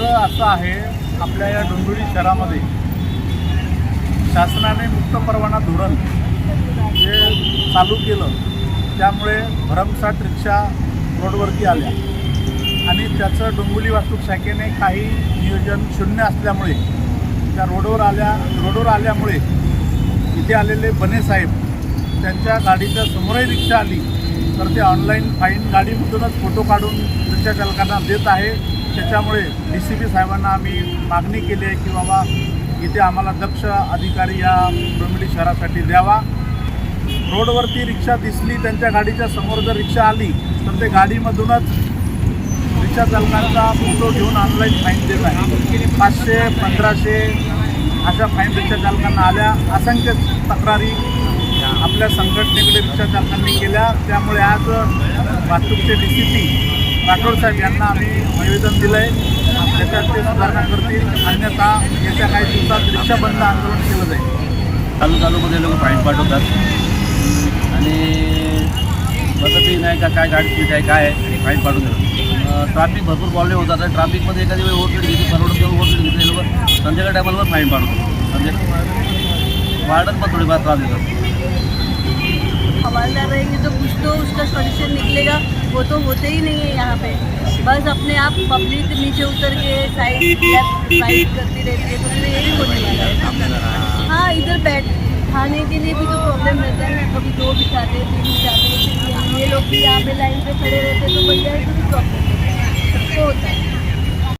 चित्र असं आहे आपल्या या डोंबिवली शहरामध्ये. शासनाने मुक्त परवाना धोरण जे चालू केलं त्यामुळे भरमसाठ रिक्षा रोडवरती आल्या. आणि त्याचं डोंबिवली वाहतूक शाखेने काही नियोजन शून्य असल्यामुळे त्या रोडवर आल्या रोडवर आल्यामुळे इथे आलेले बने साहेब त्यांच्या गाडीच्या समोरही रिक्षा आली. तर ते ऑनलाईन फाईन गाडीमधूनच फोटो काढून रिक्षा चालकांना देत आहे. त्याच्यामुळे डी सी पी साहेबांना आम्ही मागणी केली आहे की बाबा इथे आम्हाला दक्ष अधिकारी या डोंबिवली शहरासाठी द्यावा. रोडवरती रिक्षा दिसली त्यांच्या गाडीच्या समोर जर रिक्षा आली तर ते गाडीमधूनच रिक्षा चालकांचा फोटो घेऊन ऑनलाईन फाईन देत आहे पाचशे पंधराशे अशा फाईन रिक्षा चालकांना आल्या. असंख्य तक्रारी आपल्या संघटनेकडे रिक्षा चालकांनी केल्या. त्यामुळे आज वाहतूकचे डी सी पी राठोड साहेब यांना आम्ही निवेदन दिलं आहे त्याच्यात ते सुधारणा करतील. अन्यथा येत्या काही दिवसात रिक्षा बंद आंदोलन केलं जाईल. चालू चालूमध्ये लोक फाईन पाठवतात. आणि बघतही नाही का काय गाडी सीट आहे काय आहे आणि फाईन पाठवून देतात. ट्रॅफिक भरपूर प्रॉब्लेम होतात आणि ट्रॅफिकमध्ये एखादी वेळ ओव्हरस्पीड घेतली परवडून घेऊन ओव्हरस्पीड घेतली लोक संध्याकाळ टायमाला पण फाईन पाठवतो म्हणजे वाढत पण थोडीफार त्रास देतात. हवालदार रहेंगे तो कुछ तो वो तो होते ही नहीं है यहाँ पे। बस अपने आप पब्लिक नीचे उतर के साइड लेफ़्ट करती रहती है तो फिर यही होने वाला है। हाँ इधर बैठ, खाने के लिए भी तो प्रॉब्लम रहता है। कभी दो बिठाते हैं तीन बिठाते हैं ये लोग भी यहाँ पे लाइन पे खड़े रहते तो बन जाए तो भी प्रॉब्लम होता है।